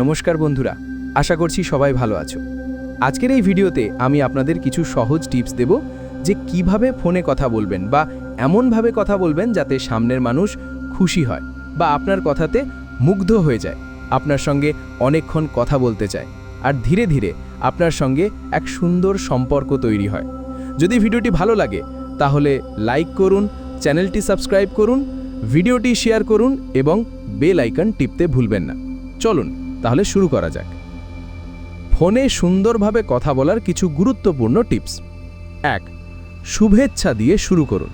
নমস্কার বন্ধুরা, আশা করছি সবাই ভালো আছো। আজকের এই ভিডিওতে আমি আপনাদের কিছু সহজ টিপস দেব যে কীভাবে ফোনে কথা বলবেন বা এমনভাবে কথা বলবেন যাতে সামনের মানুষ খুশি হয় বা আপনার কথাতে মুগ্ধ হয়ে যায়, আপনার সঙ্গে অনেকক্ষণ কথা বলতে চায় আর ধীরে ধীরে আপনার সঙ্গে এক সুন্দর সম্পর্ক তৈরি হয়। যদি ভিডিওটি ভালো লাগে, তাহলে লাইক করুন, চ্যানেলটি সাবস্ক্রাইব করুন, ভিডিওটি শেয়ার করুন এবং বেল আইকন টিপতে ভুলবেন না। চলুন তাহলে শুরু করা যাক। ফোনে সুন্দরভাবে কথা বলার কিছু গুরুত্বপূর্ণ টিপস। এক, শুভেচ্ছা দিয়ে শুরু করুন।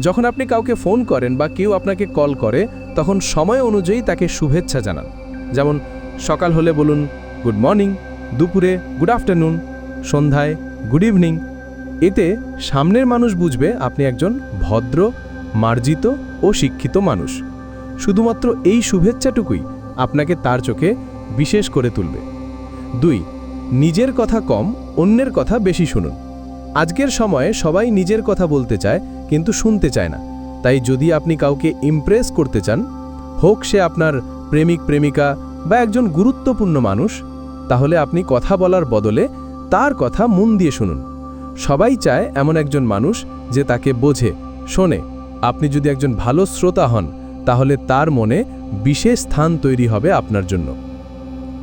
যখন আপনি কাউকে ফোন করেন বা কেউ আপনাকে কল করে, তখন সময় অনুযায়ী তাকে শুভেচ্ছা জানান। যেমন, সকাল হলে বলুন, গুড মর্নিং দুপুরে গুড আফটারনুন সন্ধ্যায় গুড ইভিনিং এতে সামনের মানুষ বুঝবে আপনি একজন ভদ্র, মার্জিত ও শিক্ষিত মানুষ। শুধুমাত্র এই শুভেচ্ছাটুকুই। আপনাকে তার চোখে বিশেষ করে তুলবে। দুই, নিজের কথা কম, অন্যের কথা বেশি শুনুন। আজকের সময়ে সবাই নিজের কথা বলতে চায়, কিন্তু শুনতে চায় না। তাই যদি আপনি কাউকে ইমপ্রেস করতে চান, হোক সে আপনার প্রেমিক, প্রেমিকা বা একজন গুরুত্বপূর্ণ মানুষ, তাহলে আপনি কথা বলার বদলে তার কথা মন দিয়ে শুনুন। সবাই চায় এমন একজন মানুষ যে তাকে বোঝে, শোনে। আপনি যদি একজন ভালো শ্রোতা হন তাহলে তার মনে বিশেষ স্থান তৈরি হবে আপনার জন্য।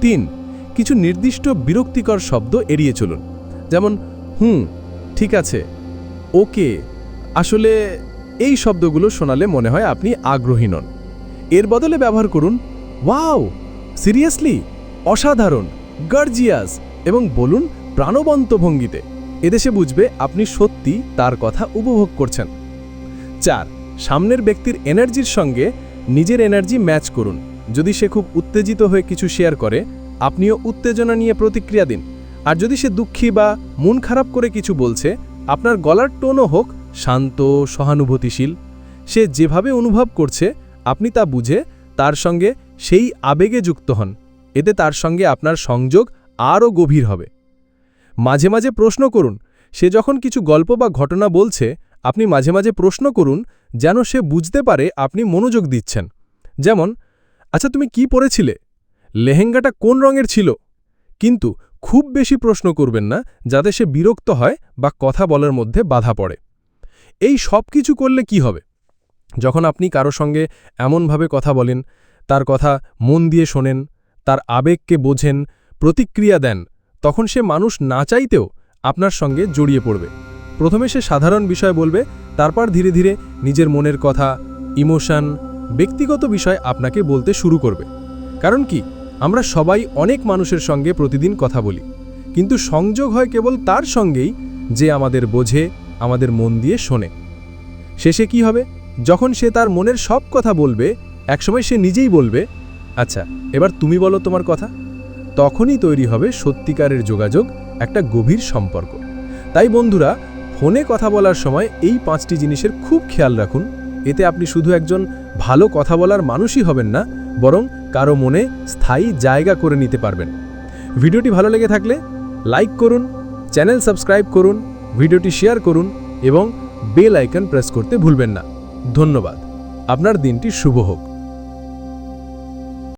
তিন, কিছু নির্দিষ্ট বিরক্তিকর শব্দ এড়িয়ে চলুন। যেমন, হুম, ঠিক আছে, ওকে। আসলে, এই শব্দগুলো শোনালে মনে হয় আপনি আগ্রহী নন। এর বদলে ব্যবহার করুন, ওয়াও, সিরিয়াসলি, অসাধারণ, গার্জিয়াস, এবং বলুন, প্রাণবন্ত ভঙ্গিতে। এদেশে বুঝবে আপনি সত্যি তার কথা উপভোগ করছেন। চার সামনের ব্যক্তির এনার্জির সঙ্গে নিজের এনার্জি ম্যাচ করুন। যদি সে খুব উত্তেজিত হয়ে কিছু শেয়ার করে, আপনিও উত্তেজনা নিয়ে প্রতিক্রিয়া দিন। আর যদি সে দুঃখী বা মন খারাপ করে কিছু বলছে, আপনার গলার টোনও হোক শান্ত, সহানুভূতিশীল। সে যেভাবে অনুভব করছে, আপনি তা বুঝে তার সঙ্গে সেই আবেগে যুক্ত হন। এতে তার সঙ্গে আপনার সংযোগ আরও গভীর হবে। মাঝে মাঝে প্রশ্ন করুন, সে যখন কিছু গল্প বা ঘটনা বলছে আপনি মাঝে মাঝে প্রশ্ন করুন যেন সে বুঝতে পারে আপনি মনোযোগ দিচ্ছেন। যেমন আচ্ছা তুমি কি পরেছিলে? লেহেঙ্গাটা কোন রঙের ছিল? কিন্তু খুব বেশি প্রশ্ন করবেন না, যাতে সে বিরক্ত হয় বা কথা বলার মধ্যে বাধা পড়ে। এই সব কিছু করলে কি হবে? যখন আপনি কারও সঙ্গে এমনভাবে কথা বলেন, তার কথা মন দিয়ে শোনেন, তার আবেগকে বোঝেন, প্রতিক্রিয়া দেন, তখন সে মানুষ না চাইতেও আপনার সঙ্গে জড়িয়ে পড়বে। প্রথমে সে সাধারণ বিষয় বলবে, তারপর ধীরে ধীরে নিজের মনের কথা, ইমোশন, ব্যক্তিগত বিষয় আপনাকে বলতে শুরু করবে। কারণ কি, আমরা সবাই অনেক মানুষের সঙ্গে প্রতিদিন কথা বলি, কিন্তু সংযোগ হয় কেবল তার সঙ্গেই যে আমাদের বোঝে, আমাদের মন দিয়ে শোনে। শেষে কি হবে? যখন সে তার মনের সব কথা বলবে, একসময় সে নিজেই বলবে আচ্ছা এবার তুমি বলো তোমার কথা। তখনই তৈরি হবে সত্যিকারের যোগাযোগ, একটা গভীর সম্পর্ক। তাই বন্ধুরা ফোনে কথা বলার সময় এই পাঁচটি জিনিসের খুব খেয়াল রাখুন। এতে আপনি শুধু একজন ভালো কথা বলার মানুষই হবেন না, বরং কারও মনে স্থায়ী জায়গা করে নিতে পারবেন। ভিডিওটি ভালো লেগে থাকলে লাইক করুন, চ্যানেল সাবস্ক্রাইব করুন, ভিডিওটি শেয়ার করুন এবং বেল আইকন প্রেস করতে ভুলবেন না। ধন্যবাদ। আপনার দিনটি শুভ হোক।